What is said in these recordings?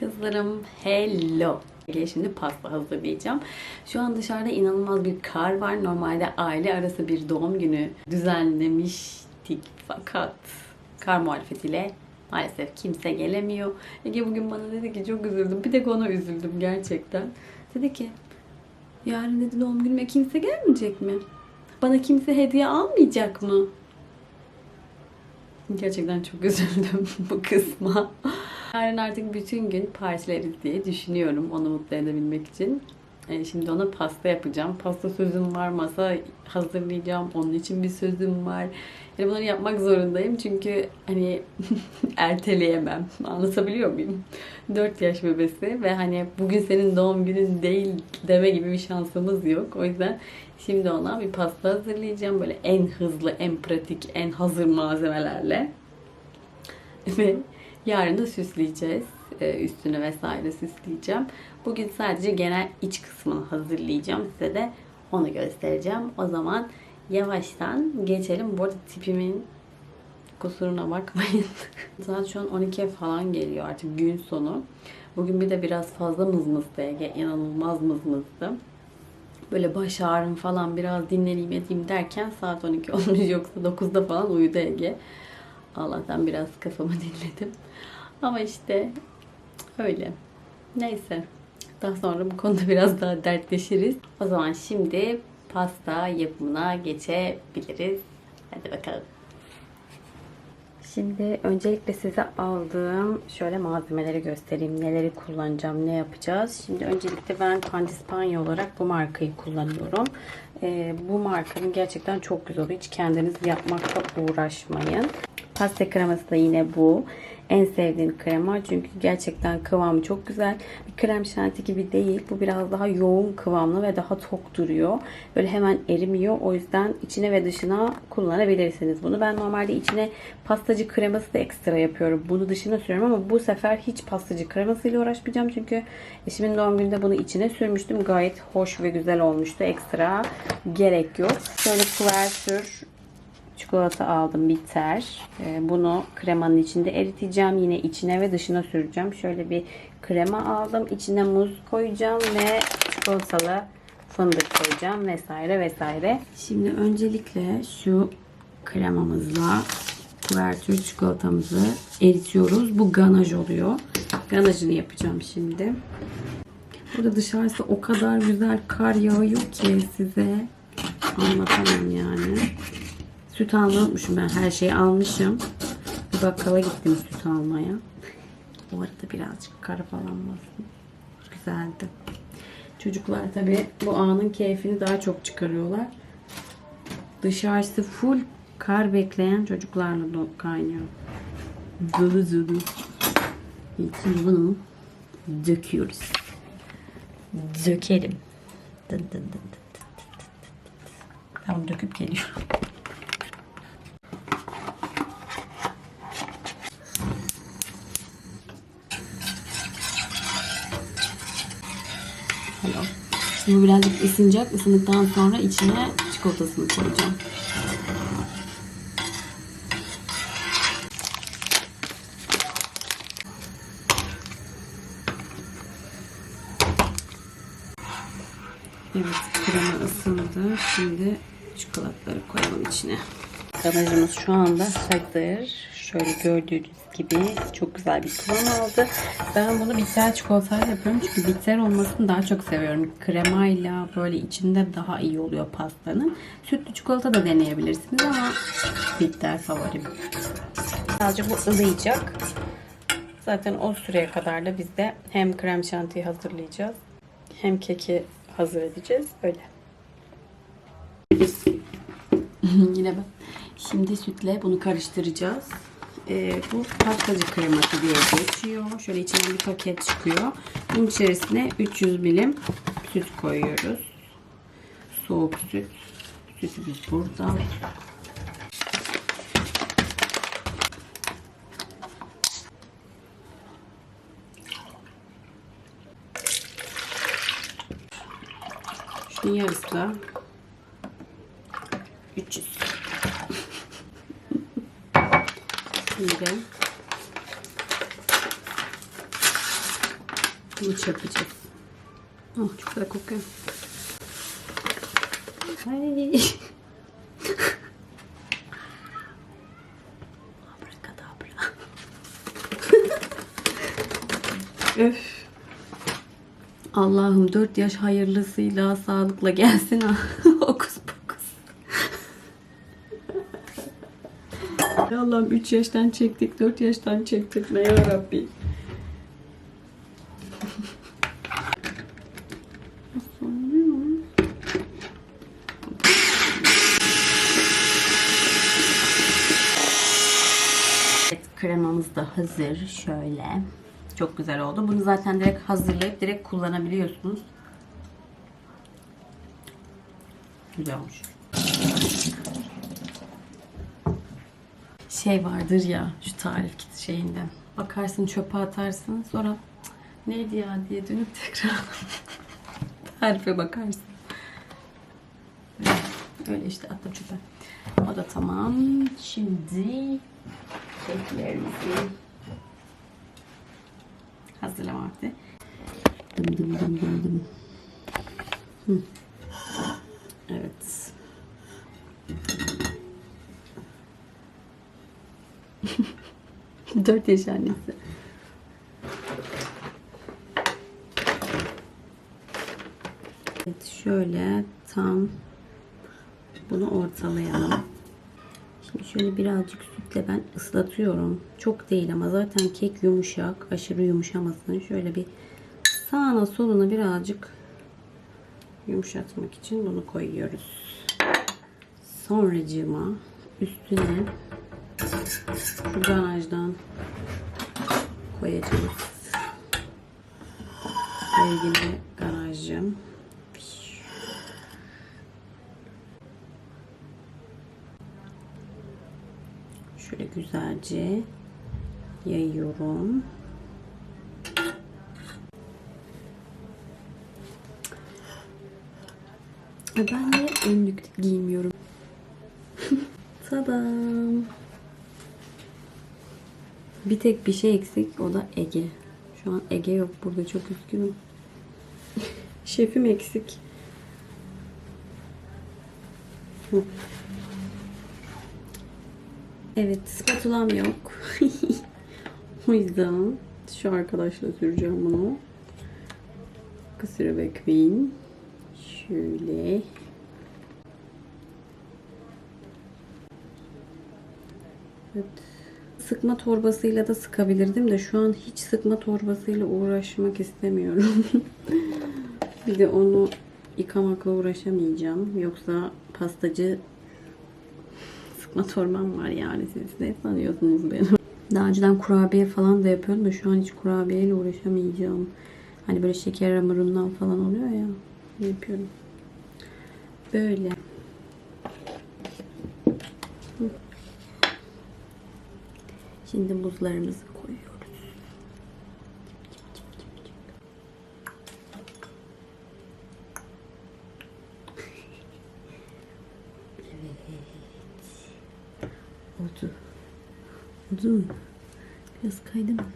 Kızlarım hello. Şimdi pasta hazırlayacağım. Şu an dışarıda inanılmaz bir kar var. Normalde aile arası bir doğum günü düzenlemiştik. Fakat kar muhalefetiyle maalesef kimse gelemiyor. Ege bugün bana dedi ki çok üzüldüm. Bir tek ona üzüldüm gerçekten. Dedi ki yarın dedi doğum günüme kimse gelmeyecek mi? Bana kimse hediye almayacak mı? Gerçekten çok üzüldüm bu kısma. Yarın artık bütün gün partileriz diye düşünüyorum onu mutlu edebilmek için. E, Şimdi ona pasta yapacağım. Pasta sözüm var, masa hazırlayacağım. Onun için bir sözüm var. Yani bunları yapmak zorundayım çünkü hani erteleyemem. Anlatabiliyor muyum? 4 yaş bebesi ve hani bugün senin doğum günün değil deme gibi bir şansımız yok. O yüzden şimdi ona bir pasta hazırlayacağım. Böyle en hızlı, en pratik, en hazır malzemelerle. Ve yarın da süsleyeceğiz. Ee, Üstünü vesaire süsleyeceğim. Bugün sadece genel iç kısmını hazırlayacağım. Size de onu göstereceğim. O zaman yavaştan geçelim. Bu arada tipimin kusuruna bakmayın. Saat şu an 12 falan geliyor artık gün sonu. Bugün bir de biraz fazla mızmızdı Ege. İnanılmaz mızmızdı. Böyle baş ağrım falan biraz dinleneyim edeyim derken saat 12 olmuş yoksa 9'da falan uyudu Ege. Allah'tan biraz kafamı dinledim. Ama işte öyle. Neyse. Daha sonra bu konuda biraz daha dertleşiriz. O zaman şimdi pasta yapımına geçebiliriz. Hadi bakalım. Şimdi öncelikle size aldığım şöyle malzemeleri göstereyim. Neleri kullanacağım, ne yapacağız. Şimdi öncelikle ben Pandispanya olarak bu markayı kullanıyorum. Ee, bu markanın gerçekten çok güzel. Hiç kendiniz yapmakla uğraşmayın. Pasta kreması da yine bu. En sevdiğim krema çünkü gerçekten kıvamı çok güzel. Bir krem şanti gibi değil. Bu biraz daha yoğun kıvamlı ve daha tok duruyor. Böyle hemen erimiyor. O yüzden içine ve dışına kullanabilirsiniz bunu. Ben normalde içine pastacı kreması da ekstra yapıyorum. Bunu dışına sürüyorum ama bu sefer hiç pastacı kremasıyla uğraşmayacağım. Çünkü eşimin doğum gününde bunu içine sürmüştüm. Gayet hoş ve güzel olmuştu. Ekstra gerek yok. Şöyle kuvertür çikolata aldım bitter. Ee, Bunu kremanın içinde eriteceğim. Yine içine ve dışına süreceğim. Şöyle bir krema aldım. İçine muz koyacağım ve çikolatalı fındık koyacağım vesaire vesaire. Şimdi öncelikle şu kremamızla kuvertür çikolatamızı eritiyoruz. Bu ganaj oluyor. Ganajını yapacağım şimdi. Burada dışarısı o kadar güzel kar yağıyor ki size anlatamam yani. Süt almayı unutmuşum ben. Her şeyi almışım. Bir bakkala gittim süt almaya. Bu arada birazcık kar falan bastım. Güzeldi. Çocuklar tabi bu anın keyfini daha çok çıkarıyorlar. Dışarısı full kar bekleyen çocuklarla do- kaynıyor. Zulu zulu. Şimdi bunu döküyoruz. Dökelim. Dın dın dın dın. Tamam döküp geliyorum. Hello. Şimdi bu birazcık ısınacak. Isındıktan sonra içine çikolatasını koyacağım. Evet, krema ısındı. Şimdi çikolataları koyalım içine. Ganajımız şu anda hazır. Şöyle gördüğünüz gibi çok güzel bir kıvam aldı. Ben bunu bitter çikolatayla yapıyorum çünkü bitter olmasını daha çok seviyorum. Kremayla böyle içinde daha iyi oluyor pastanın. Sütlü çikolata da deneyebilirsiniz ama bitter favorim. Sadece bu ılıyacak. Zaten o süreye kadar da biz de hem krem şantiyi hazırlayacağız hem keki hazır edeceğiz. Öyle. Yine ben. Şimdi sütle bunu karıştıracağız. Ee, bu pastacı kreması diye geçiyor. Şöyle içinden bir paket çıkıyor. Bunun içerisine 300 milim süt koyuyoruz. Soğuk süt. Sütümüz burada. Şunun yarısı da 300. Şimdi Bunu çırpacağız. Oh çok güzel kokuyor. Ay. Abrakadabra. Öf. Allah'ım 4 yaş hayırlısıyla sağlıkla gelsin ha. Allah'ım 3 yaştan çektik, 4 yaştan çektik. Ne yarabbi. Evet, kremamız da hazır. Şöyle. Çok güzel oldu. Bunu zaten direkt hazırlayıp direkt kullanabiliyorsunuz. Güzel olmuş. Şey vardır ya şu tarif kit şeyinde. Bakarsın çöpe atarsın. Sonra "Cık, neydi ya diye dönüp tekrar tarife bakarsın. Öyle işte attım çöpe. O da tamam. Şimdi keklerimizi hazırlama vakti. Dım dım dım dım dım. Hı. Evet. Dört yaş annesi. Evet şöyle tam bunu ortalayalım. Şimdi şöyle birazcık sütle ben ıslatıyorum. Çok değil ama zaten kek yumuşak. Aşırı yumuşamasın. Şöyle bir sağına soluna birazcık yumuşatmak için bunu koyuyoruz. Sonracığıma üstüne şu ganajdan koyacağız. Sevgili ganajcığım. Şöyle güzelce yayıyorum. E, Ben de önlük giymiyorum. Tadam. Bir tek bir şey eksik o da Ege. Şu an Ege yok burada çok üzgünüm. Şefim eksik. Evet spatulam yok. o yüzden şu arkadaşla süreceğim bunu. Kısır ve Queen. Şöyle. Evet. Sıkma torbasıyla da sıkabilirdim de şu an hiç sıkma torbasıyla uğraşmak istemiyorum. bir de onu yıkamakla uğraşamayacağım. Yoksa pastacı sıkma torbam var yani siz ne sanıyorsunuz beni? Daha önceden kurabiye falan da yapıyordum da şu an hiç kurabiyeyle uğraşamayacağım. Hani böyle şeker hamurundan falan oluyor ya. Yapıyorum. Böyle. Şimdi buzlarımızı koyuyoruz. Evet. Oldu. Oldu? Biraz kaydı mı?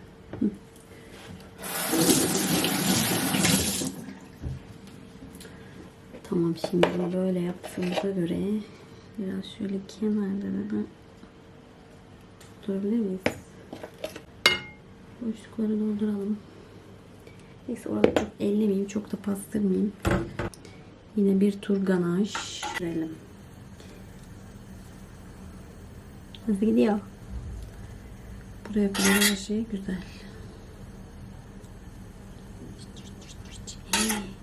Tamam şimdi böyle yaptığımıza göre biraz şöyle kenarlarına Doldurabilir? Boşlukları dolduralım. Neyse orada çok ellemeyeyim. Çok da pastırmayayım. Yine bir tur ganaj. Verelim. Nasıl gidiyor? Buraya kadar her şey güzel.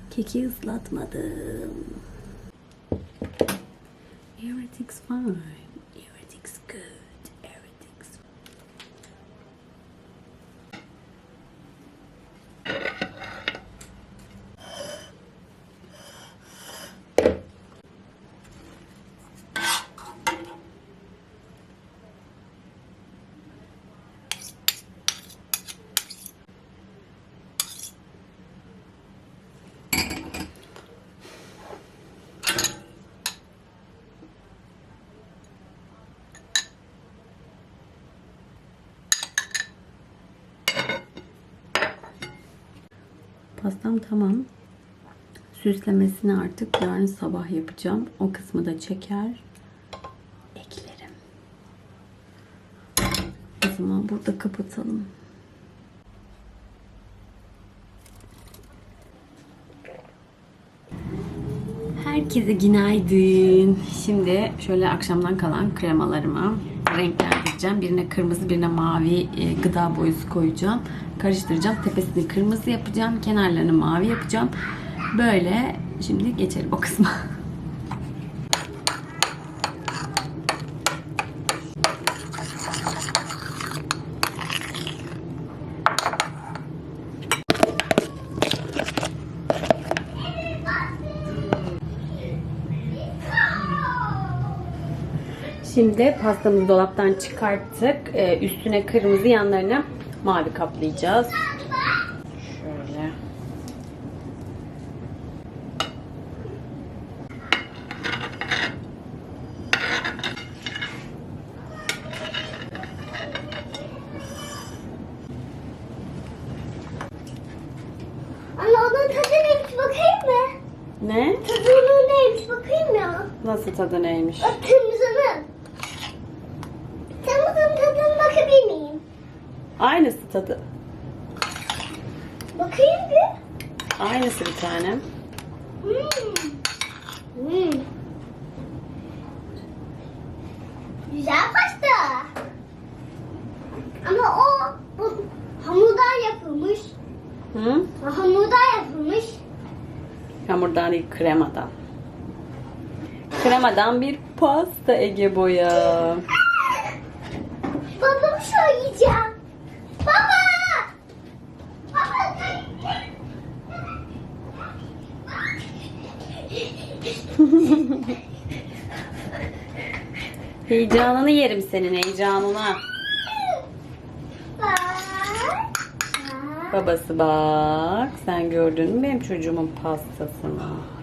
Keki ıslatmadım. Everything's fine. Pastam tamam. Süslemesini artık yarın sabah yapacağım. O kısmı da çeker. Eklerim. O zaman burada kapatalım. Herkese günaydın. Şimdi şöyle akşamdan kalan kremalarımı renklendireceğim. Birine kırmızı, birine mavi e, gıda boyası koyacağım. Karıştıracağım. Tepesini kırmızı yapacağım. Kenarlarını mavi yapacağım. Böyle şimdi geçelim o kısma. Şimdi pastamızı dolaptan çıkarttık. Ee, üstüne kırmızı yanlarını mavi kaplayacağız. Şöyle. Anne onun tadı neymiş bakayım mı? Ne? Tadının neymiş bakayım ya. Nasıl tadı neymiş? O kırmızının. Kırmızının tadına bakabilir miyim? Aynısı tadı. Bakayım bir. Aynısı bir tane. Hmm. Hmm. Güzel pasta. Ama o bu hamurdan yapılmış. Hı? Hamurdan yapılmış. Hamurdan değil kremadan. Kremadan bir pasta Ege boya. Babamı söyleyeceğim. Baba! Baba! Heyecanını yerim senin heyecanına. Babası bak. Sen gördün mü benim çocuğumun pastasını?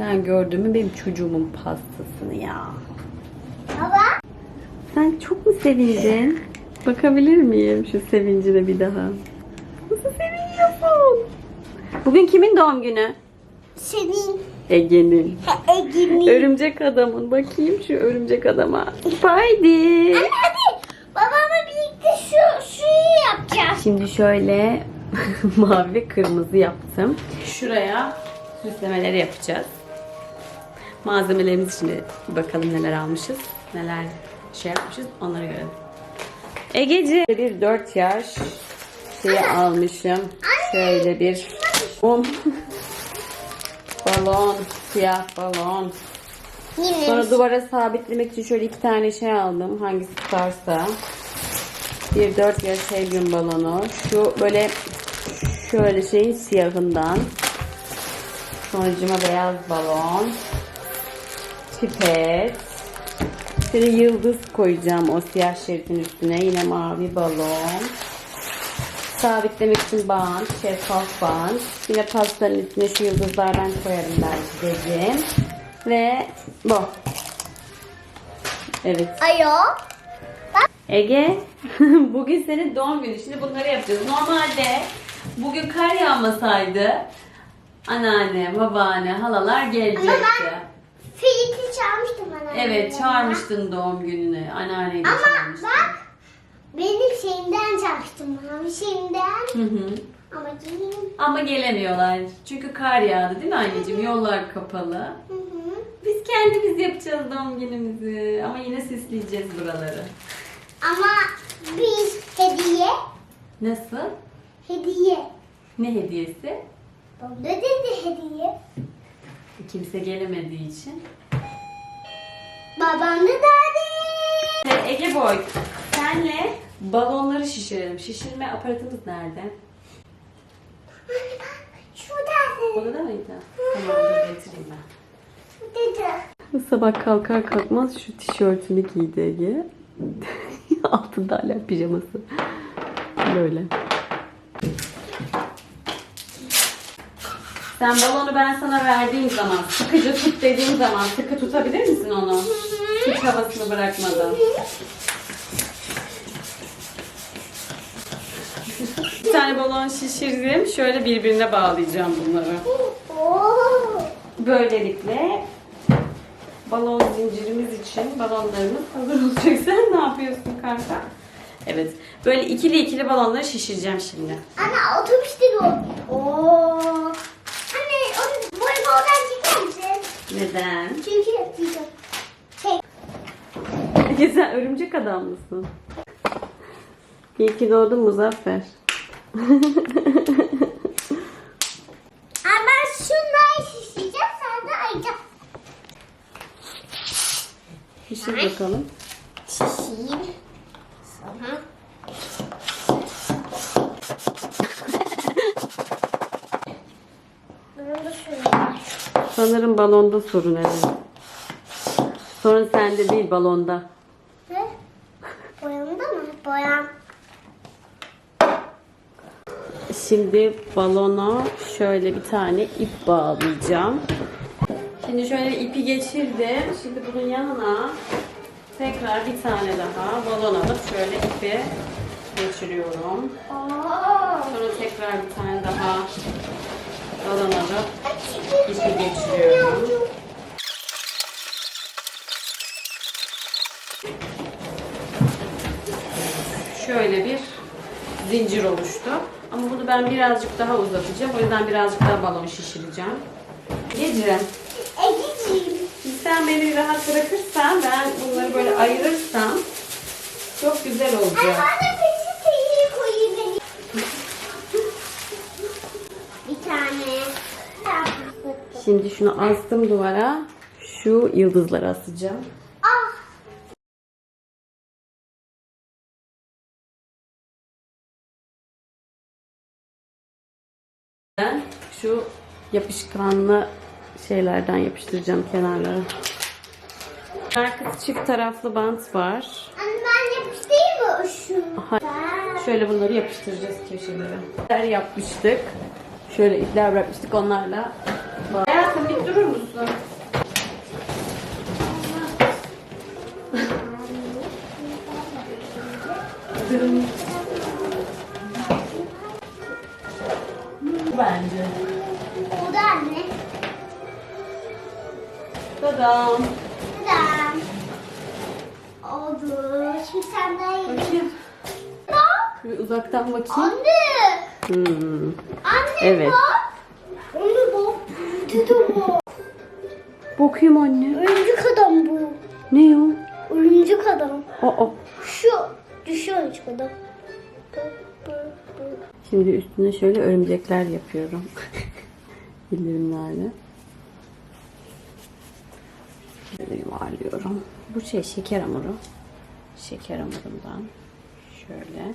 Sen gördün mü benim çocuğumun pastasını ya? Baba. Sen çok mu sevindin? Bakabilir miyim şu sevincine bir daha? Nasıl seviniyorsun? Bugün kimin doğum günü? Senin Ege'nin. Ege'nin. Örümcek adamın. Bakayım şu örümcek adama. Haydi. Anne hadi. Babamla birlikte şu suyu yapacağız. Şimdi şöyle mavi ve kırmızı yaptım. Şuraya süslemeleri yapacağız. Malzemelerimiz şimdi bakalım neler almışız. Neler şey yapmışız onları görelim. Egeci bir 4 yaş şeyi almışım. Şöyle bir mum. balon, siyah balon. Sonra duvara sabitlemek için şöyle iki tane şey aldım. Hangisi tutarsa. Bir 4 yaş helyum balonu. Şu böyle şöyle şeyin siyahından. Sonucuma beyaz balon. Pipet. Şöyle yıldız koyacağım o siyah şeritin üstüne. Yine mavi balon. Sabitlemek için bant, şeffaf bant. Yine pastanın üstüne şu yıldızlardan koyarım belki dedim. Ve bu. Evet. Ayo. Ege, bugün senin doğum günü. Şimdi bunları yapacağız. Normalde bugün kar yağmasaydı anneanne, babaanne, halalar gelecekti. Filiki çağırmıştım bana. Evet, çağırmıştın doğum gününe. Anneanneyi de Ama çağırmıştın. bak benim şeyimden çağırmıştım. Mavi şeyimden. Hı hı. Ama gelin. Ama gelemiyorlar. Çünkü kar yağdı değil mi anneciğim? Yollar kapalı. Hı hı. Biz kendimiz yapacağız doğum günümüzü. Ama yine süsleyeceğiz buraları. Ama biz hediye. Nasıl? Hediye. Ne hediyesi? Baba dedi hediye. Kimse gelemediği için. Babam da derdi. Ege Boy, senle balonları şişirelim. Şişirme aparatımız nerede? Şurada. Odada mıydı? Tamam dur getireyim ben. Dedi. Sabah kalkar kalkmaz şu tişörtünü giydi Ege. Altında hala pijaması. Böyle. Sen balonu ben sana verdiğim zaman, sıkıcı tut dediğim zaman sıkı tutabilir misin onu? Hiç havasını bırakmadan. Bir tane balon şişirdim. Şöyle birbirine bağlayacağım bunları. Böylelikle balon zincirimiz için balonlarımız hazır olacak. Sen ne yapıyorsun kanka? Evet. Böyle ikili ikili balonları şişireceğim şimdi. Ana otobüste de o. Oo. Çeker misin? Neden? Çünkü yapacağım. Şey. Sen örümcek adam mısın? İyi ki doğdun Muzaffer. Ama şunları şişeceğim sen de ayacağım. Şişir bakalım. Şişeyim. Sonra. Bunun da şöyle var. Sanırım balonda sorun evet. Sorun sende değil balonda. Ne? Boyamda mı? Boyam. Şimdi balona şöyle bir tane ip bağlayacağım. Şimdi şöyle ipi geçirdim. Şimdi bunun yanına tekrar bir tane daha balon alıp şöyle ipi geçiriyorum. Sonra tekrar bir tane daha balon alıp ipi geçiriyorum. Şöyle bir zincir oluştu. Ama bunu ben birazcık daha uzatacağım. O yüzden birazcık daha balon şişireceğim. Egeciğim. sen beni rahat bırakırsan ben bunları böyle ayırırsam çok güzel olacak. bana peçeteyi koyayım dedim. Bir tane. Şimdi şunu astım duvara. Şu yıldızları asacağım. Ah. Ben şu yapışkanlı şeylerden yapıştıracağım kenarlara. Arkası çift taraflı bant var. Anne ben yapıştırayım mı şu? Hayır. Şöyle bunları yapıştıracağız köşelere. İpler yapmıştık. Şöyle ipler bırakmıştık onlarla. Dırım. Bence. Da anne. Tadam. Neden? Oldu. Şimdi sen daha iyi. Bakayım. Bak. Bir uzaktan bakayım. Anne. Hmm. Anne Evet. bak. Anne bak. Dedi bu. Bakayım anne. Örümcek adam bu. Ne o? Örümcek adam. Aa. Şu. Düşüyor örümcek adam. Şimdi üstüne şöyle örümcekler yapıyorum. Ellerimlerle. Şöyle yuvarlıyorum. Bu şey şeker hamuru. Şeker hamurundan. Şöyle.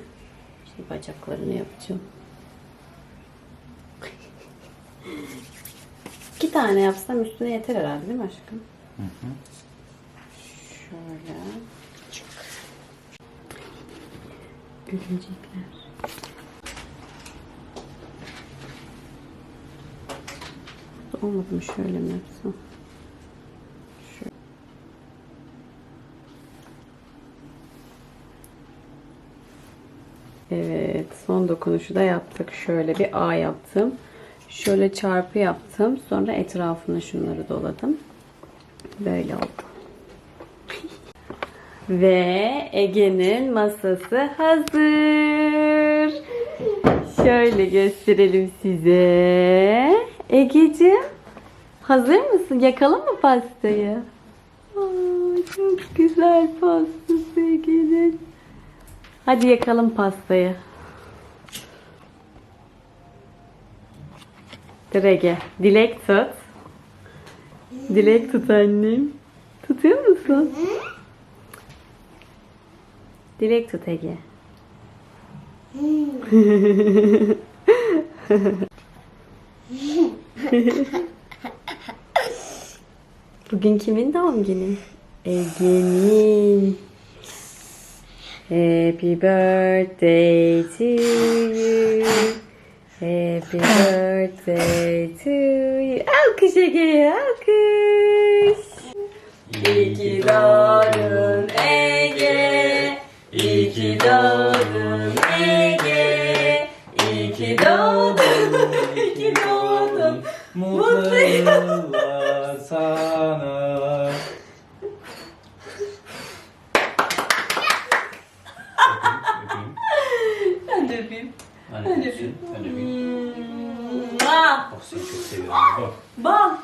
Şimdi bacaklarını yapacağım. İki tane yapsam üstüne yeter herhalde değil mi aşkım? Şöyle. Örümcekler. Olmadı mı şöyle mi yapsam? Evet, son dokunuşu da yaptık. Şöyle bir A yaptım. Şöyle çarpı yaptım. Sonra etrafına şunları doladım. Böyle oldu. Ve Ege'nin masası hazır. Şöyle gösterelim size. Ege'cim hazır mısın? Yakalım mı pastayı? Aa, çok güzel pastası Ege'nin. Hadi yakalım pastayı. Dur Ege. Dilek tut. Dilek tut annem. Tutuyor musun? Dilek tut Ege. Bugün kimin doğum günü? Ege'nin. Happy birthday to you. Happy birthday to you. Alkış Ege'ye alkış. İyi ki doğdun Ege. İyi ki doğdun Ege. İyi ki doğdun, iyi ki doğdun. Mutlu yıllar sana. Öpeyim, Ben de öpeyim. öpeyim. De öpeyim. Mua! Bak seni çok seviyorum. Bak.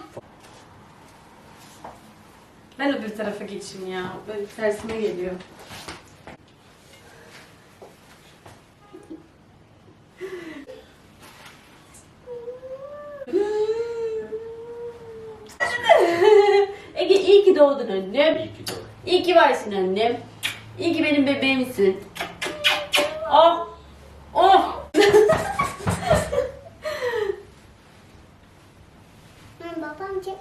Ben öbür tarafa geçeyim ya. Böyle tersime geliyor. Ege iyi ki doğdun annem. İyi ki doğdun. İyi ki varsın annem. İyi ki benim bebeğimsin. Oh! Ben babam çek.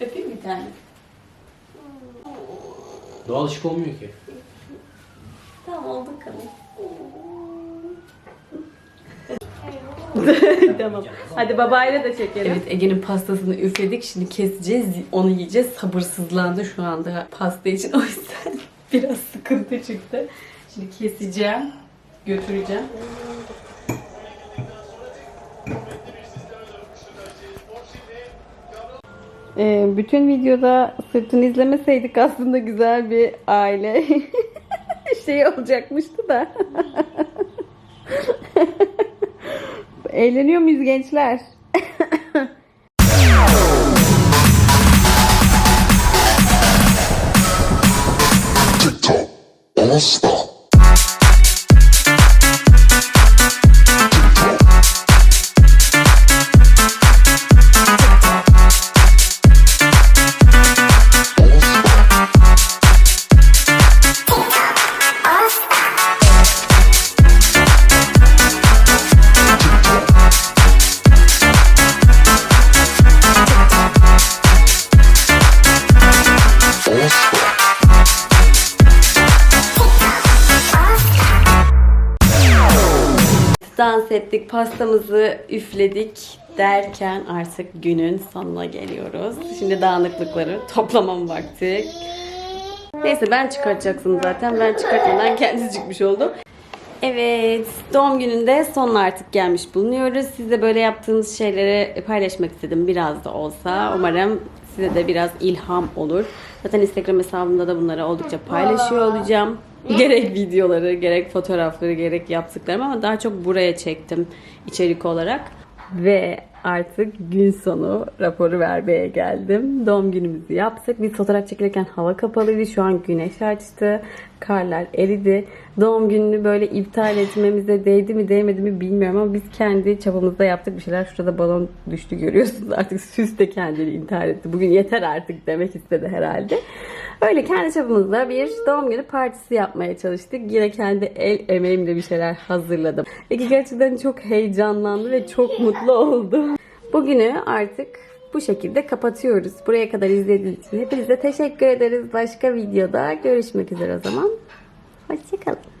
Öpeyim bir tane. Doğal ışık olmuyor ki. Tamam oldu kadın. tamam. Hadi babayla da çekelim. Evet Ege'nin pastasını üfledik. Şimdi keseceğiz. Onu yiyeceğiz. Sabırsızlandı şu anda pasta için. O yüzden biraz sıkıntı çıktı. Şimdi keseceğim. Götüreceğim. Ee, bütün videoda sırtını izlemeseydik aslında güzel bir aile şey olacakmıştı da. Eğleniyor muyuz gençler? TikTok, Dans ettik, pastamızı üfledik derken artık günün sonuna geliyoruz. Şimdi dağınıklıkları toplamam vakti. Neyse ben çıkartacaksın zaten. Ben çıkartmadan kendisi çıkmış oldu. Evet, doğum gününde sonuna artık gelmiş bulunuyoruz. Siz böyle yaptığınız şeyleri paylaşmak istedim biraz da olsa. Umarım size de biraz ilham olur. Zaten Instagram hesabımda da bunları oldukça paylaşıyor olacağım. Gerek videoları, gerek fotoğrafları, gerek yaptıklarım ama daha çok buraya çektim içerik olarak. Ve artık gün sonu raporu vermeye geldim. Doğum günümüzü yaptık. Biz fotoğraf çekilirken hava kapalıydı. Şu an güneş açtı. Karlar eridi. Doğum gününü böyle iptal etmemize değdi mi değmedi mi bilmiyorum ama biz kendi çabamızda yaptık bir şeyler. Şurada balon düştü görüyorsunuz. Artık süs de kendini intihar etti. Bugün yeter artık demek istedi herhalde. Öyle kendi çapımızda bir doğum günü partisi yapmaya çalıştık. Yine kendi el emeğimle bir şeyler hazırladım. Ege gerçekten çok heyecanlandı ve çok mutlu oldu. Bugünü artık bu şekilde kapatıyoruz. Buraya kadar izlediğiniz için hepinize teşekkür ederiz. Başka videoda görüşmek üzere o zaman. Hoşçakalın.